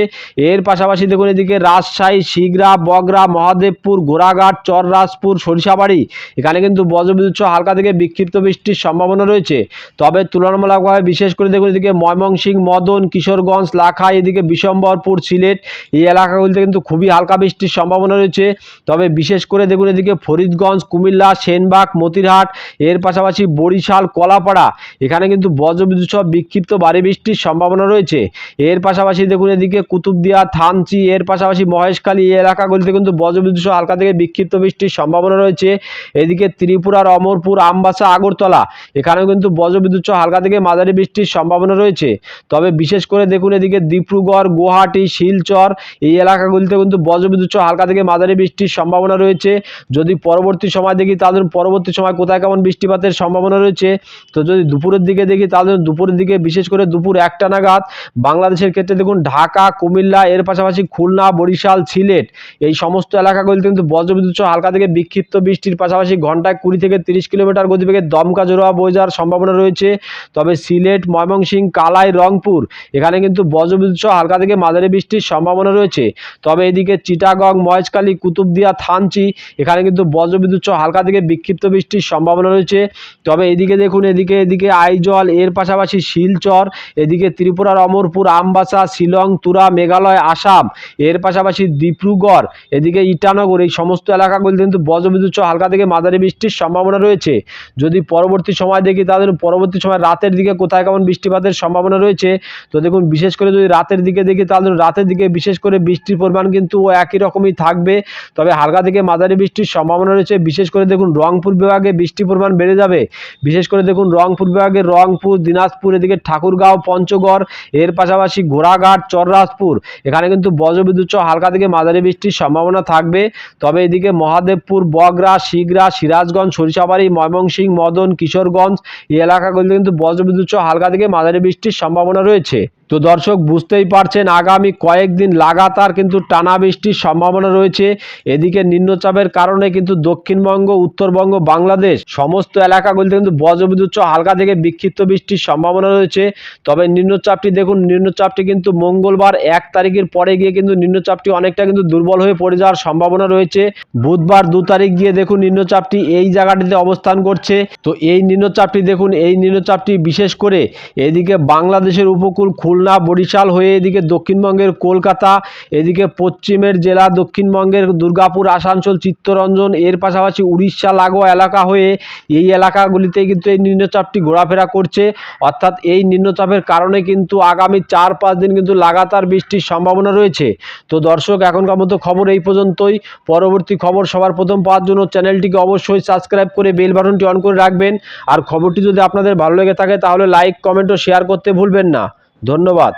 এর পাশাপাশি দেখুন, এদিকে রাজশাহী, শিগরা, বগরা, মহাদেবপুর গোড়াঘাট চররাজপুর, সরিষাবাড়ি। এখানে কিন্তু বজ্রবিদ্যুৎ হালকা থেকে বিক্ষিপ্ত বৃষ্টির সম্ভাবনা রয়েছে। তবে তুলনামূলকভাবে বিশেষ করে দেখুন এদিকে ময়মনসিংহ, মদন, কিশোরগঞ্জ, লাখাই, এদিকে বিশম্বরপুর, সিলেট, এই এলাকাগুলিতে কিন্তু খুবই হালকা বৃষ্টির সম্ভাবনা রয়েছে। তবে বিশেষ করে দেখুন এদিকে ফরিদগঞ্জ, কুমিল্লা, সেনবাগ, মতিরহাট, এর পাশাপাশি বরিশাল, কলাপাড়া, এখানে কিন্তু বজ্রবিদ্যুৎ সহ বিক্ষিপ্ত ভারী বৃষ্টির সম্ভাবনা রয়েছে। এর পাশাপাশি দেখুন এদিকে কুতুবদিয়া, থানচি, এর পাশাপাশি মহেশখালী এই এলাকাগুলিতে কিন্তু বজ্রবিদ্যুৎ হালকা থেকে বিক্ষিপ্ত বৃষ্টির সম্ভাবনা রয়েছে। এদিকে ত্রিপুরার অমরপুর আমবাসা, আগরতলা, এখানেও কিন্তু বজ্রবিদ্যুৎ হালকা থেকে মাঝারি বৃষ্টির সম্ভাবনা রয়েছে। তবে বিশেষ করে দেখুন এদিকে ডিব্রুগড়, গুয়াহাটি, শিলচর এই এলাকাগুলিতে কিন্তু বজ্রবিদ্যুৎ হালকা থেকে মাঝারি বৃষ্টির সম্ভাবনা রয়েছে। যদি পরবর্তী সময় দেখি তাদের পরবর্তী সময় কোথায় কেমন বৃষ্টিপাতের সম্ভাবনা রয়েছে? তো যদি দুপুরের দিকে দেখি তাহলে দুপুরের দিকে বিশেষ করে দুপুর একটা নাগাদ বাংলাদেশের ক্ষেত্রে দেখুন ঢাকা, কুমিল্লা, এর পাশাপাশি খুলনা, বরিশাল সিলেট। এই সমস্ত এলাকাগুলিতে কিন্তু বজ্রবিদ্যুৎ সহ হালকা থেকে বিক্ষিপ্ত বৃষ্টির পাশাপাশি ঘন্টায় কুড়ি থেকে তিরিশ কিলোমিটার গতিবেগে দমকা জোড়া বয়ে যাওয়ার সম্ভাবনা রয়েছে। তবে সিলেট, ময়মনসিংহ, কালাই, রংপুর, এখানে কিন্তু বজ্রবিদ্যুৎ সহ হালকা থেকে মাঝারি বৃষ্টির সম্ভাবনা রয়েছে। তবে এদিকে চিটাগং, মহেশখালী, কুতুবদিয়া, থানচি, এখানে কিন্তু বজ্রবিদ্যুৎ সহ হালকা থেকে বিক্ষিপ্ত বৃষ্টির সম্ভাবনা রয়েছে। তবে এদিকে দেখুন, এদিকে এদিকে আইজল, এর পাশাপাশি শিলচর, এদিকে ত্রিপুরার অমরপুর, আমবাসা, শিলং, তুরা, মেঘালয়, আসাম, এর পাশাপাশি ডিব্রুগড়, এদিকে ইটানগর, এই সমস্ত এলাকাগুলিতে কিন্তু বজ্রবিদ্যুৎ হালকা থেকে মাঝারি বৃষ্টির সম্ভাবনা রয়েছে। যদি পরবর্তী সময় দেখি তাদের পরবর্তী সময় রাতের দিকে কোথায় কেমন বৃষ্টিপাতের সম্ভাবনা রয়েছে, তো দেখুন বিশেষ করে যদি রাতের দিকে দেখি তাহলে রাতের দিকে বিশেষ করে বৃষ্টির পরিমাণ কিন্তু ও একই রকমই থাকবে। তবে হালকা থেকে মাঝারি বৃষ্টির সম্ভাবনা রয়েছে। বিশেষ করে দেখুন রংপুর বিভাগে বৃষ্টির পরিমাণ বেড়ে যাবে। বিশেষ করে দেখুন রংপুর বিভাগে রংপুর, দিনাজপুর, এদিকে ঠাকুরগাঁও, পঞ্চগড়, এর পাশাপাশি ঘোড়াঘাট, চররাজপুর, এখানে কিন্তু বজ্রবিদ্যুৎ হালকা থেকে মাঝারি বৃষ্টির সম্ভাবনা থাকবে। তবে এদিকে মহাদেবপুর বগরা শিগরা সিরাজগঞ্জ, সরিষাবাড়ি, ময়মনসিংহ, মদন, কিশোরগঞ্জ এই এলাকাগুলিতে কিন্তু বজ্রবিদ্যুৎ হালকা থেকে মাঝারি বৃষ্টির সম্ভাবনা রয়েছে। তো দর্শক, বুঝতেই পারছেন, আগামী কয়েকদিন লাগাতার কিন্তু টানা বৃষ্টির সম্ভাবনা রয়েছে। এদিকে নিম্নচাপের কারণে কিন্তু দক্ষিণবঙ্গ, উত্তরবঙ্গ, বাংলাদেশ সমস্ত এলাকাগুলিতে কিন্তু বজ্রবিদ্যুৎ হালকা থেকে বিক্ষিপ্ত বৃষ্টির সম্ভাবনা রয়েছে। তবে নিম্নচাপটি দেখুন, নিম্নচাপটি কিন্তু মঙ্গলবার এক তারিখের পরে গিয়ে কিন্তু নিম্নচাপটি অনেকটা কিন্তু দুর্বল হয়ে পড়ে যাওয়ার সম্ভাবনা রয়েছে। বুধবার দু তারিখ গিয়ে দেখুন, নিম্নচাপটি এই জায়গাটিতে অবস্থান করছে। তো এই নিম্নচাপটি দেখুন, এই নিম্নচাপটি বিশেষ করে এদিকে বাংলাদেশের উপকূল খুলনা, বরিশাল হয়ে এদিকে দক্ষিণবঙ্গের কলকাতা, এদিকে পশ্চিমের জেলা, দক্ষিণবঙ্গের দুর্গাপুর, আসানসোল, চিত্তরঞ্জন, এর পাশাপাশি উড়িষ্যা, লাগোয়া এলাকা হয়ে এই এলাকাগুলিতে কিন্তু এই নিম্নচাপটি ঘোরাফেরা করছে। অর্থাৎ এই নিম্নচাপের কারণে কিন্তু আগামী চার, পাঁচ দিন কিন্তু লাগাতার বৃষ্টির সম্ভাবনা রয়েছে। তো দর্শক, এখনকার মতো খবর এই পর্যন্তই। পরবর্তী খবর সবার প্রথম পাওয়ার জন্য চ্যানেলটিকে অবশ্যই সাবস্ক্রাইব করে বেল বাটনটি অন করে রাখবেন। আর খবরটি যদি আপনাদের ভালো লেগে থাকে, তাহলে লাইক, কমেন্ট ও শেয়ার করতে ভুলবেন না। ধন্যবাদ।